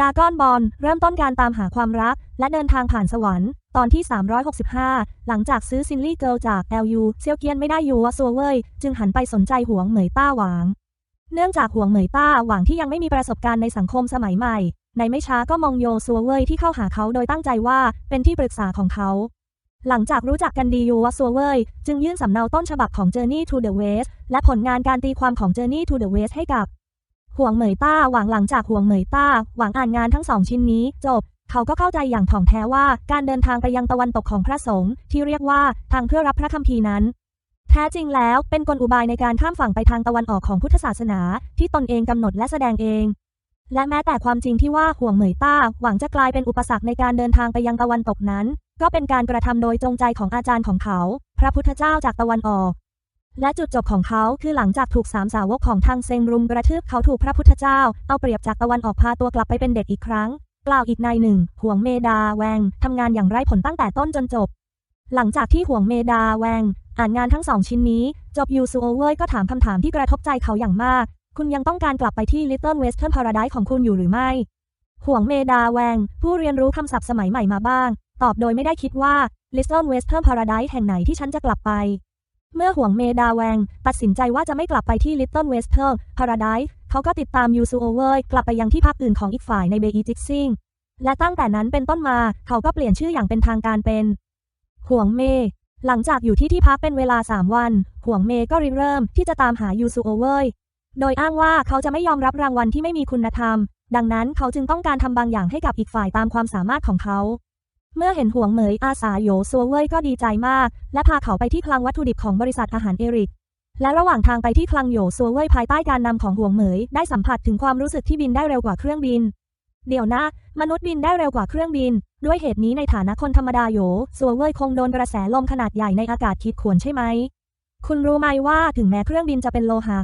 ดากอนบอลเริ่มต้นการตามหาความรัก และเดินทางผ่านสวรรค์ ตอนที่ 365 หลังจากซื้อซินลี่เกิลจาก LU เซียวเกียนไม่ได้ยูว่าซัวเว่ยจึงหันไปสนใจหวงเหมยต้าหวาง เนื่องจากหวงเหมยต้าหวางที่ยังไม่มีประสบการณ์ในสังคมสมัยใหม่ ในไม่ช้าก็มองโยซัวเว่ยที่เข้าหาเขาโดยตั้งใจว่าเป็นที่ปรึกษาของเขา หลังจากรู้จักกันดียูวาซัวเว่ยจึงยื่นสำเนาต้นฉบับของ Journey to the West และผลงานการตีความของ Journey to the West ให้กับ ห่วงเหมยต้าหวังหลังจากห่วงเหมยต้า หวังอ่านงานทั้งสองชิ้นนี้จบ เขาก็เข้าใจอย่างถ่องแท้ว่าการเดินทางไปยังตะวันตกของพระสงฆ์ที่เรียกว่าทางเพื่อรับพระคัมภีร์นั้น แท้จริงแล้วเป็นกลอุบายในการข้ามฝั่งไปทางตะวันออกของพุทธศาสนา ที่ตนเองกำหนดและแสดงเอง และแม้แต่ความจริงที่ว่าห่วงเหมยต้า หวังจะกลายเป็นอุปสรรคในการเดินทางไปยังตะวันตกนั้น ก็เป็นการกระทำโดยจงใจของอาจารย์ของเขา พระพุทธเจ้าจากตะวันออก และจุดจบของเขาคือหลังจากถูกสามสาวกของทางเซงรุมกระทืบเขาถูกพระพุทธเจ้า เอาเปรียบจากตะวันออกพาตัวกลับไปเป็นเด็กอีกครั้ง กล่าวอีกในหนึ่ง ห่วงเมดาแวงทำงานอย่างไร้ผลตั้งแต่ต้นจนจบ หลังจากที่ห่วงเมดาแวง อ่านงานทั้งสองชิ้นนี้ จบยูซูโอเวยก็ถามคำถามที่กระทบใจเขาอย่างมาก คุณยังต้องการกลับไปที่ Little Western Paradise ของคุณอยู่หรือไม่ ห่วงเมดาแวง ผู้เรียนรู้คำศัพท์สมัยใหม่มาบ้าง ตอบโดยไม่ได้คิดว่า Little Western Paradise แห่งไหนที่ฉันจะกลับไป เมื่อห่วงเมดาแวง ตัดสินใจว่าจะไม่กลับไปที่ Little Western Paradise เขาก็ติดตามยูซูโอเวยกลับไปยังที่พักอื่นของอีกฝ่ายในเบอีจิกซิงและตั้งแต่นั้นเป็นต้นมาเขาก็เปลี่ยนชื่ออย่างเป็นทางการเป็นห่วงเม หลังจากอยู่ที่ที่พักเป็นเวลา 3 วัน ห่วงเมก็ริเริ่มที่จะตามหายูซูโอเวยโดยอ้างว่าเขาจะไม่ยอมรับรางวัลที่ไม่มีคุณธรรม ดังนั้นเขาจึงต้องการทำบางอย่างให้กับอีกฝ่ายตามความสามารถของเขา เมื่อเห็นห่วงเหมยอาสาโยซัวเว่ยก็ดีใจมาก และพาเขาไปที่คลังวัตถุดิบของบริษัทอาหารเอริก และระหว่างทางไปที่คลังโยซัวเว่ยภายใต้การนำของห่วงเหมยได้สัมผัสถึงความรู้สึกที่บินได้เร็วกว่าเครื่องบิน เดี๋ยวนะ มนุษย์บินได้เร็วกว่าเครื่องบิน ด้วยเหตุนี้ในฐานะคนธรรมดาโยซัวเว่ยคงโดนกระแสลมขนาดใหญ่ในอากาศขีดขวนใช่ไหม คุณรู้ไหมว่าถึงแม้เครื่องบินจะเป็นโลหะ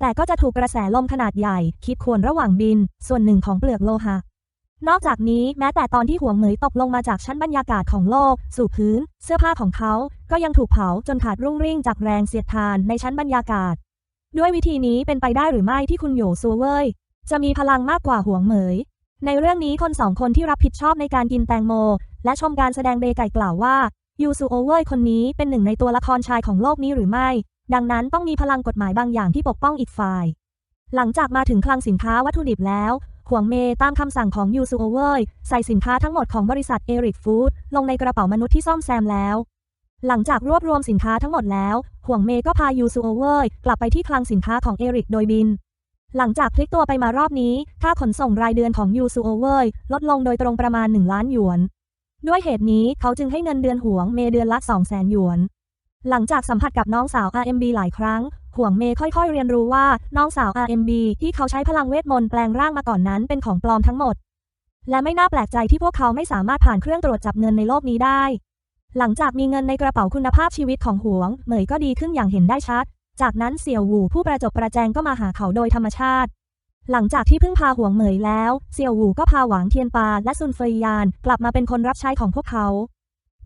แต่ก็จะถูกกระแสลมขนาดใหญ่ขีดขวนระหว่างบิน ส่วนหนึ่งของเปลือกโลหะ นอกจากนี้แม้แต่ตอนที่ห่วงเหมยตกลงมาจากชั้นบรรยากาศของโลก สู่พื้น เสื้อผ้าของเขาก็ยังถูกเผาจนขาดรุ่งริ่งจากแรงเสียดทานในชั้นบรรยากาศ ด้วยวิธีนี้เป็นไปได้หรือไม่ที่คุณโยซัวเว่ยจะมีพลังมากกว่าห่วงเหมย ในเรื่องนี้คนสองคนที่รับผิดชอบในการกินแตงโม และชมการแสดงเบไก่กล่าวว่ายูซูโอเว่ยคนนี้เป็นหนึ่งในตัวละครชายของโลกนี้หรือไม่ ดังนั้นต้องมีพลังกฎหมายบางอย่างที่ปกป้องอีกฝ่าย หลังจากมาถึงคลังสินค้าวัตถุดิบแล้ว ขวงเมตามคำสั่งของยูซูโอเว่ยใส่สินค้าทั้งหมดของบริษัทเอริกฟู้ดลงในกระเป๋ามนุษย์ที่ซ่อมแซมแล้ว หลังจากรวบรวมสินค้าทั้งหมดแล้วขวงเมก็พายูซูโอเว่ยกลับไปที่คลังสินค้าของเอริกโดยบิน หลังจากพลิกตัวไปมารอบนี้ ค่าขนส่งรายเดือนของยูซูโอเว่ยลดลงโดยตรงประมาณ 1 ล้านหยวน ด้วยเหตุนี้เขาจึงให้เงินเดือนหวงเมเดือนละ2 0 0แสนหยวนหลังจากสัมผัสกับน้องสาว RMB หลายครั้ง ห่วงเมย์ค่อยๆเรียนรู้ว่าน้องสาว RMB ที่เขาใช้พลังเวทมนต์แปลงร่างมาก่อนนั้นเป็นของปลอมทั้งหมด และไม่น่าแปลกใจที่พวกเขาไม่สามารถผ่านเครื่องตรวจจับเงินในโลกนี้ได้ หลังจากมีเงินในกระเป๋าคุณภาพชีวิตของห่วงเหมยก็ดีขึ้นอย่างเห็นได้ชัด จากนั้นเสี่ยวหวูผู้ประจบประแจงก็มาหาเขาโดยธรรมชาติหลังจากที่เพิ่งพาห่วงเหมยแล้วเสี่ยวหวูก็พาหวางเทียนปาและซุนเฟยยาน กลับมาเป็นคนรับใช้ของพวกเขา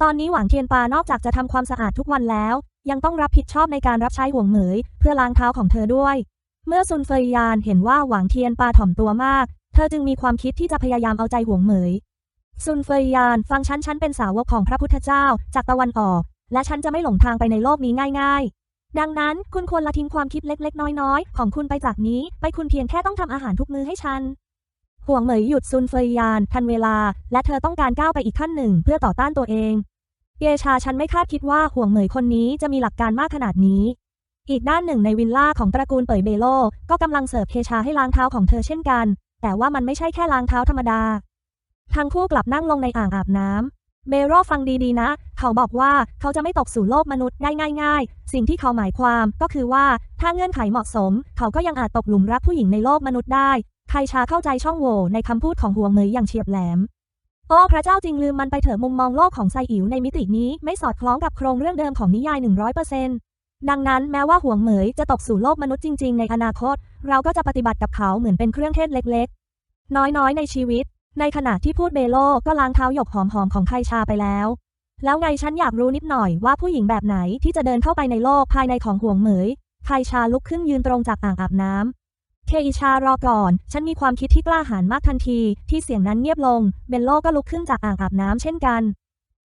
ตอนนี้หวางเทียนปานอกจากจะทำความสะอาดทุกวันแล้ว ยังต้องรับผิดชอบในการรับใช้หวงเหมย เพื่อล้างเท้าของเธอด้วย เมื่อซุนเฟยยานเห็นว่าหวางเทียนปาถ่อมตัวมาก เธอจึงมีความคิดที่จะพยายามเอาใจหวงเหมย ซุนเฟยยานฟังฉันฉันเป็นสาวกของพระพุทธเจ้าจากตะวันออก และฉันจะไม่หลงทางไปในโลกนี้ง่ายๆ ดังนั้นคุณควรละทิ้งความคิดเล็ก ๆ น้อยๆ ของคุณไปจากนี้ ไปคุณเพียงแค่ต้องทำอาหารทุกมื้อให้ฉันห่วงเหมยหยุดซุนเฟยยานทันเวลา และเธอต้องการก้าวไปอีกขั้นหนึ่งเพื่อต่อต้านตัวเอง เยชาฉันไม่คาดคิดว่าห่วงเหมยคนนี้จะมีหลักการมากขนาดนี้ อีกด้านหนึ่งในวิลล่าของตระกูลเป่ยเบโล ก็กำลังเสิร์ฟเคชาให้ล้างเท้าของเธอเช่นกัน แต่ว่ามันไม่ใช่แค่ล้างเท้าธรรมดา ทั้งคู่กลับนั่งลงในอ่างอาบน้ำเบโรฟังดีๆนะ เขาบอกว่าเขาจะไม่ตกสู่โลกมนุษย์ได้ง่ายๆ สิ่งที่เขาหมายความก็คือว่าถ้าเงื่อนไขเหมาะสม เขาก็ยังอาจตกหลุมรักผู้หญิงในโลกมนุษย์ได้ ใครชาเข้าใจช่องโหว่ในคำพูดของหัวงเหมยอย่างเฉียบแหลม โอ้พระเจ้าจริงลืมมันไปเถอะมุมมองโลกของไซอิ๋วในมิตินี้ไม่สอดคล้องกับโครงเรื่องเดิมของนิยาย 100%ดังนั้นแม้ว่าห่วงเหมยจะตกสู่โลกมนุษย์จริง ๆ ในอนาคต เราก็จะปฏิบัติกับเขาเหมือนเป็นเครื่องเทศเล็ก ๆ น้อยๆ ในชีวิต ในขณะที่พูดเบโลก็ล้างเท้าหยกหอมๆของไคชาไปแล้ว แล้วไงฉันอยากรู้นิดหน่อยว่าผู้หญิงแบบไหนที่จะเดินเข้าไปในโลกภายในของห่วงเหมยไคชาลุกขึ้นยืนตรงจากอ่างอาบน้ำ เคอิชารอก่อน ฉันมีความคิดที่กล้าหาญมากทันที ที่เสียงนั้นเงียบลง เบลโลก็ลุกขึ้นจากอ่างอาบน้ำเช่นกัน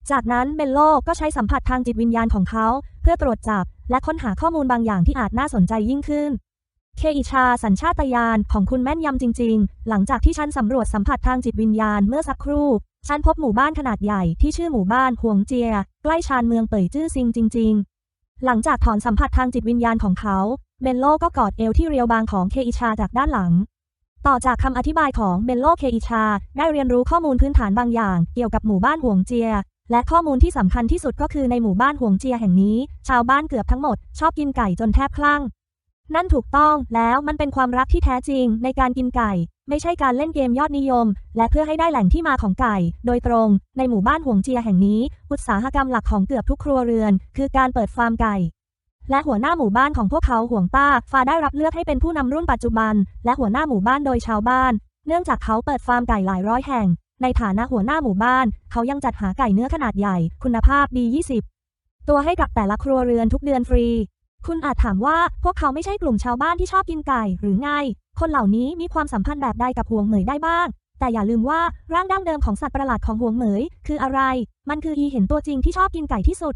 จากนั้นเบลโลก็ใช้สัมผัสทางจิตวิญญาณของเขา เพื่อตรวจจับ และค้นหาข้อมูลบางอย่างที่อาจน่าสนใจยิ่งขึ้น เคอิชาสัญชาตญาณของคุณแม่นยำจริง ๆ หลังจากที่ฉันสำรวจสัมผัสทางจิตวิญญาณเมื่อสักครู่ ฉันพบหมู่บ้านขนาดใหญ่ที่ชื่อหมู่บ้านหวงเจีย ใกล้ชานเมืองเป่ยจื้อซิงจริง ๆ หลังจากถอนสัมผัสทางจิตวิญญาณของเขา เบนโลก็กอดเอวที่เรียวบางของเคอิชาจากด้านหลัง ต่อจากคำอธิบายของเบนโลเคอิชา ได้เรียนรู้ข้อมูลพื้นฐานบางอย่างเกี่ยวกับหมู่บ้านห่วงเจีย และข้อมูลที่สำคัญที่สุดก็คือในหมู่บ้านห่วงเจียแห่งนี้ ชาวบ้านเกือบทั้งหมด ชอบกินไก่จนแทบคลั่ง นั่นถูกต้องแล้วมันเป็นความรักที่แท้จริงในการกินไก่ ไม่ใช่การเล่นเกมยอดนิยม และเพื่อให้ได้แหล่งที่มาของไก่ โดยตรง ในหมู่บ้านห่วงเจียแห่งนี้ อุตสาหกรรมหลักของเกือบทุกครัวเรือน คือการเปิดฟาร์มไก่ และหัวหน้าหมู่บ้านของพวกเขาห่วงต้าฟาได้รับเลือกให้เป็นผู้นำรุ่นปัจจุบัน และหัวหน้าหมู่บ้านโดยชาวบ้าน เนื่องจากเขาเปิดฟาร์มไก่หลายร้อยแห่ง ในฐานะหัวหน้าหมู่บ้าน เขายังจัดหาไก่เนื้อขนาดใหญ่ คุณภาพดี 20 ตัวให้กับแต่ละครัวเรือนทุกเดือนฟรี คุณอาจถามว่าพวกเขาไม่ใช่กลุ่มชาวบ้านที่ชอบกินไก่หรือไง คนเหล่านี้มีความสัมพันธ์แบบใดกับห่วงเหมยได้บ้าง แต่อย่าลืมว่าร่างดั้งเดิมของสัตว์ประหลาดของห่วงเหมย คืออะไร มันคืออีเห็นตัวจริงที่ชอบกินไก่ที่สุด